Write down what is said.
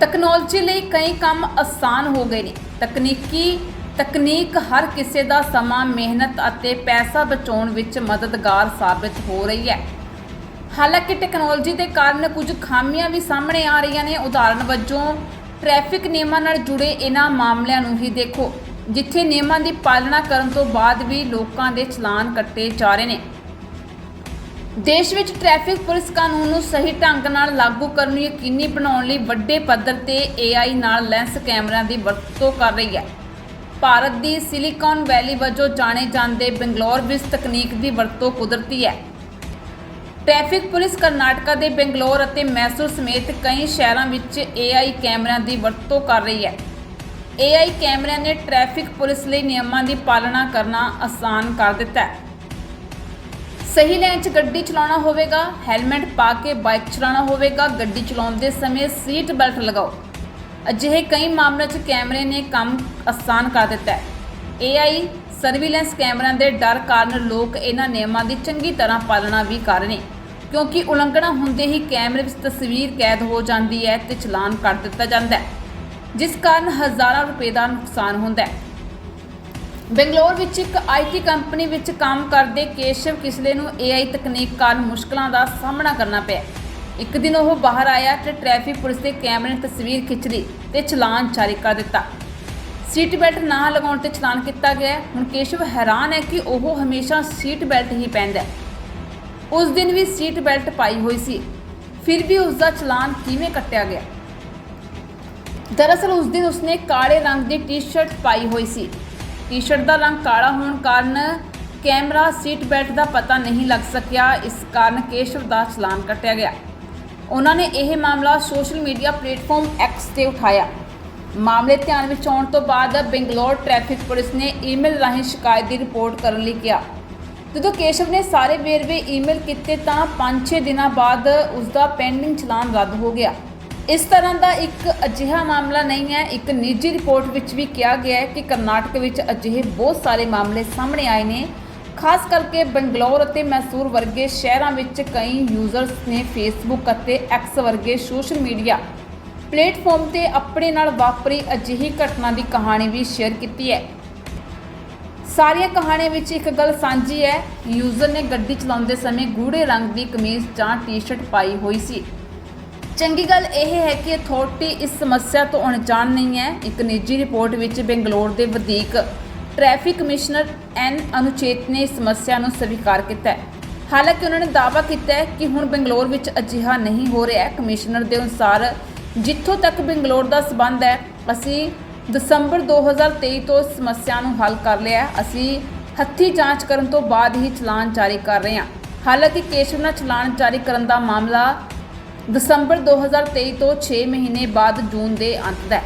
Technology ਲਈ ਕਈ ਕੰਮ ਆਸਾਨ ਹੋ ਗਏ ਨੇ। ਤਕਨੀਕੀ, ਤਕਨੀਕ ਹਰ ਕਿਸੇ ਦਾ ਸਮਾਂ, ਮਿਹਨਤ ਅਤੇ ਪੈਸਾ ਬਚਾਉਣ ਵਿੱਚ ਮਦਦਗਾਰ ਸਾਬਿਤ ਹੋ ਰਹੀ ਹੈ। ਹਾਲਾਂਕਿ ਟੈਕਨੋਲੋਜੀ ਦੇ ਕਾਰਨ ਕੁਝ ਖਾਮੀਆਂ ਵੀ ਸਾਹਮਣੇ ਆ ਰਹੀਆਂ ਨੇ। ਉਦਾਹਰਨ ਵਜੋਂ, ਟ੍ਰੈਫਿਕ ਨਿਯਮਾਂ ਨਾਲ ਜੁੜੇ ਇਹਨਾਂ ਮਾਮਲਿਆਂ ਨੂੰ ਹੀ ਦੇਖੋ, ਜਿੱਥੇ ਨਿਯਮਾਂ ਦੀ ਪਾਲਣਾ ਕਰਨ ਤੋਂ ਬਾਅਦ ਵੀ ਲੋਕਾਂ ਦੇ ਚਲਾਨ ਕੱਟੇ ਜਾ ਰਹੇ ਨੇ। ਦੇਸ਼ ਵਿੱਚ ਟ੍ਰੈਫਿਕ ਪੁਲਿਸ ਕਾਨੂੰਨ ਨੂੰ ਸਹੀ ਢੰਗ ਨਾਲ ਲਾਗੂ ਕਰਨ ਨੂੰ ਯਕੀਨੀ ਬਣਾਉਣ ਲਈ ਵੱਡੇ ਪੱਧਰ ਤੇ AI ਨਾਲ ਲੈਂਸ ਕੈਮਰਿਆਂ ਦੀ ਵਰਤੋਂ ਕਰ ਰਹੀ ਹੈ। ਭਾਰਤ ਦੀ ਸਿਲੀਕਾਨ ਵੈਲੀ ਵਜੋਂ ਜਾਣੇ ਜਾਂਦੇ ਬੰਗਲੌਰ ਵਿੱਚ ਤਕਨੀਕ ਦੀ ਵਰਤੋਂ ਕੁਦਰਤੀ ਹੈ। ਟ੍ਰੈਫਿਕ ਪੁਲਿਸ ਕਰਨਾਟਕਾ ਦੇ ਬੰਗਲੌਰ ਅਤੇ ਮੈਸੂਰ ਸਮੇਤ ਕਈ ਸ਼ਹਿਰਾਂ ਵਿੱਚ AI ਕੈਮਰਿਆਂ ਦੀ ਵਰਤੋਂ ਕਰ ਰਹੀ ਹੈ। AI ਕੈਮਰਿਆਂ ਨੇ ਟ੍ਰੈਫਿਕ ਪੁਲਿਸ ਲਈ ਨਿਯਮਾਂ ਦੀ ਪਾਲਣਾ ਕਰਨਾ ਆਸਾਨ ਕਰ ਦਿੱਤਾ ਹੈ। ਸਹੀ ਲਾਈਨ 'ਚ ਗੱਡੀ ਚਲਾਉਣਾ ਹੋਵੇਗਾ ਹੈਲਮਟ ਪਾ ਕੇ ਬਾਈਕ ਚਲਾਉਣਾ ਹੋਵੇਗਾ, ਗੱਡੀ ਚਲਾਉਂਦੇ ਸਮੇਂ ਸੀਟ ਬੈਲਟ ਲਗਾਓ। ਅਜਿਹੇ ਕਈ ਮਾਮਲਿਆਂ 'ਚ ਕੈਮਰੇ ਨੇ ਕੰਮ ਆਸਾਨ ਕਰ ਦਿੱਤਾ ਹੈ। AI ਸਰਵੀਲੈਂਸ ਕੈਮਰਿਆਂ ਦੇ ਡਰ ਕਾਰਨ ਲੋਕ ਇਹਨਾਂ ਨਿਯਮਾਂ ਦੀ ਚੰਗੀ ਤਰ੍ਹਾਂ ਪਾਲਣਾ ਵੀ ਕਰ ਰਹੇ ਨੇ, ਕਿਉਂਕਿ ਉਲੰਘਣਾ ਹੁੰਦੇ ਹੀ ਕੈਮਰੇ ਵਿੱਚ ਤਸਵੀਰ ਕੈਦ ਹੋ ਜਾਂਦੀ ਹੈ ਤੇ ਚਲਾਨ ਕੱਟ ਦਿੱਤਾ ਜਾਂਦਾ ਹੈ, ਜਿਸ ਕਾਰਨ ਹਜ਼ਾਰਾਂ ਰੁਪਏ ਦਾ ਨੁਕਸਾਨ ਹੁੰਦਾ ਹੈ। ਬੰਗਲੌਰ ਵਿੱਚ ਇੱਕ ਆਈਟੀ ਕੰਪਨੀ ਵਿੱਚ ਕੰਮ ਕਰਦੇ ਕੇਸ਼ਵ ਕਿਸਲੇ ਨੂੰ AI ਤਕਨੀਕ ਕਾਰਨ ਮੁਸ਼ਕਲਾਂ ਦਾ ਸਾਹਮਣਾ ਕਰਨਾ ਪਿਆ। ਇੱਕ ਦਿਨ ਉਹ ਬਾਹਰ ਆਇਆ ਤੇ ਟ੍ਰੈਫਿਕ ਪੁਲਿਸ ਦੇ ਕੈਮਰੇ ਨੇ ਤਸਵੀਰ ਖਿੱਚ ਲਈ ਤੇ ਚਲਾਨ ਜਾਰੀ ਕਰ ਦਿੱਤਾ। ਸੀਟ ਬੈਲਟ ਨਾ ਲਗਾਉਣ ਤੇ ਚਲਾਨ ਕੀਤਾ ਗਿਆ। ਹੁਣ ਕੇਸ਼ਵ ਹੈਰਾਨ ਹੈ ਕਿ ਉਹ ਹਮੇਸ਼ਾ ਸੀਟ ਬੈਲਟ ਹੀ ਪਹਿਨਦਾ ਉਸ ਦਿਨ ਵੀ ਸੀਟ ਬੈਲਟ ਪਾਈ ਹੋਈ ਸੀ। ਫਿਰ ਵੀ ਉਸ ਦਾ ਚਲਾਨ ਕਿਵੇਂ ਕੱਟਿਆ ਗਿਆ? ਦਰਅਸਲ ਉਸ ਦਿਨ ਉਸਨੇ ਕਾਲੇ ਰੰਗ ਦੀ ਟੀ-ਸ਼ਰਟ ਪਾਈ ਹੋਈ ਸੀ। ਟੀ-ਸ਼ਰਟ ਦਾ ਰੰਗ ਕਾਲਾ ਹੋਣ ਕਾਰਨ ਕੈਮਰਾ, ਸੀਟ ਬੈਲਟ ਦਾ ਪਤਾ ਨਹੀਂ ਲੱਗ ਸਕਿਆ। ਇਸ ਕਾਰਨ ਕੇਸ਼ਵ ਦਾ ਚਲਾਨ ਕੱਟਿਆ ਗਿਆ। ਉਹਨਾਂ ਨੇ ਇਹ ਮਾਮਲਾ ਸੋਸ਼ਲ ਮੀਡੀਆ ਪਲੇਟਫਾਰਮ ਐਕਸ ਤੇ ਉਠਾਇਆ। ਮਾਮਲੇ ਧਿਆਨ ਵਿੱਚ ਆਉਣ ਤੋਂ ਬਾਅਦ ਬੰਗਲੌਰ ਟ੍ਰੈਫਿਕ ਪੁਲਿਸ ਨੇ ਈਮੇਲ ਰਾਹੀਂ ਸ਼ਿਕਾਇਤ ਦੀ ਰਿਪੋਰਟ ਕਰਨ ਲਈ ਕਿਹਾ। ਜਦੋਂ ਕੇਸ਼ਵ ਨੇ ਸਾਰੇ ਵੇਰਵੇ ਈਮੇਲ ਕੀਤੇ ਤਾਂ 5-6 ਦਿਨਾਂ ਬਾਅਦ ਉਸ ਦਾ ਪੈਂਡਿੰਗ ਚਲਾਨ ਰੱਦ ਹੋ ਗਿਆ। ਇਸ ਤਰ੍ਹਾਂ ਦਾ ਇੱਕ ਅਜਿਹਾ ਮਾਮਲਾ ਨਹੀਂ ਹੈ। ਇੱਕ ਨਿੱਜੀ ਰਿਪੋਰਟ ਵਿੱਚ ਵੀ ਕਿਹਾ ਗਿਆ ਹੈ ਕਿ ਕਰਨਾਟਕ ਵਿੱਚ ਅਜਿਹੇ ਬਹੁਤ ਸਾਰੇ ਮਾਮਲੇ ਸਾਹਮਣੇ ਆਏ ਨੇ। ਖਾਸ ਕਰਕੇ ਬੰਗਲੌਰ ਅਤੇ ਮੈਸੂਰ ਵਰਗੇ ਸ਼ਹਿਰਾਂ ਵਿੱਚ ਕਈ ਯੂਜ਼ਰਸ ਨੇ ਫੇਸਬੁੱਕ ਅਤੇ ਐਕਸ ਵਰਗੇ ਸੋਸ਼ਲ ਮੀਡੀਆ ਪਲੇਟਫਾਰਮ ਤੇ ਆਪਣੇ ਨਾਲ ਵਾਪਰੀ ਅਜਿਹੀ ਘਟਨਾ ਦੀ ਕਹਾਣੀ ਵੀ ਸ਼ੇਅਰ ਕੀਤੀ ਹੈ। ਸਾਰੀਆਂ ਕਹਾਣੀਆਂ ਵਿੱਚ ਇੱਕ ਗੱਲ ਸਾਂਝੀ ਹੈ। ਯੂਜ਼ਰ ਨੇ ਗੱਡੀ ਚਲਾਉਂਦੇ ਸਮੇਂ ਗੂੜੇ ਰੰਗ ਦੀ ਕਮੀਜ਼ ਜਾਂ ਟੀ-ਸ਼ਰਟ ਪਾਈ ਹੋਈ ਸੀ। ਚੰਗੀ ਗੱਲ ਇਹ ਹੈ ਕਿ ਅਥਾਰਟੀ ਇਸ ਸਮੱਸਿਆ ਤੋਂ ਅਣਜਾਣ ਨਹੀਂ ਹੈ। ਇੱਕ ਨਿੱਜੀ ਰਿਪੋਰਟ ਵਿੱਚ ਬੰਗਲੌਰ ਦੇ ਵਧੀਕ ਟ੍ਰੈਫਿਕ ਕਮਿਸ਼ਨਰ ਐਨ ਅਨੁਚੇਤ ਨੇ ਇਸ ਸਮੱਸਿਆ ਨੂੰ ਸਵੀਕਾਰ ਕੀਤਾ ਹੈ। ਹਾਲਾਂਕਿ ਉਹਨਾਂ ਨੇ ਦਾਅਵਾ ਕੀਤਾ ਹੈ ਕਿ ਹੁਣ ਬੰਗਲੌਰ ਵਿੱਚ ਅਜਿਹਾ ਨਹੀਂ ਹੋ ਰਿਹਾ। ਹੈ ਕਮਿਸ਼ਨਰ ਦੇ ਅਨੁਸਾਰ ਜਿੱਥੋਂ ਤੱਕ ਬੰਗਲੌਰ ਦਾ ਸਬੰਧ ਹੈ, ਅਸੀਂ ਦਸੰਬਰ 2023 ਤੋਂ ਸਮੱਸਿਆ ਨੂੰ ਹੱਲ ਕਰ ਲਿਆ ਅਸੀਂ ਹੱਥੀ ਜਾਂਚ ਕਰਨ ਤੋਂ ਬਾਅਦ ਹੀ ਚਲਾਨ ਜਾਰੀ ਕਰ ਰਹੇ ਹਾਂ। ਹਾਲਾਂਕਿ ਕੇਸ਼ਵ ਨਾਲ ਚਲਾਨ ਜਾਰੀ ਕਰਨ ਦਾ ਮਾਮਲਾ ਦਸੰਬਰ 2023 ਤੋਂ 6 ਮਹੀਨੇ ਬਾਅਦ ਜੂਨ ਦੇ ਅੰਤ ਦਾ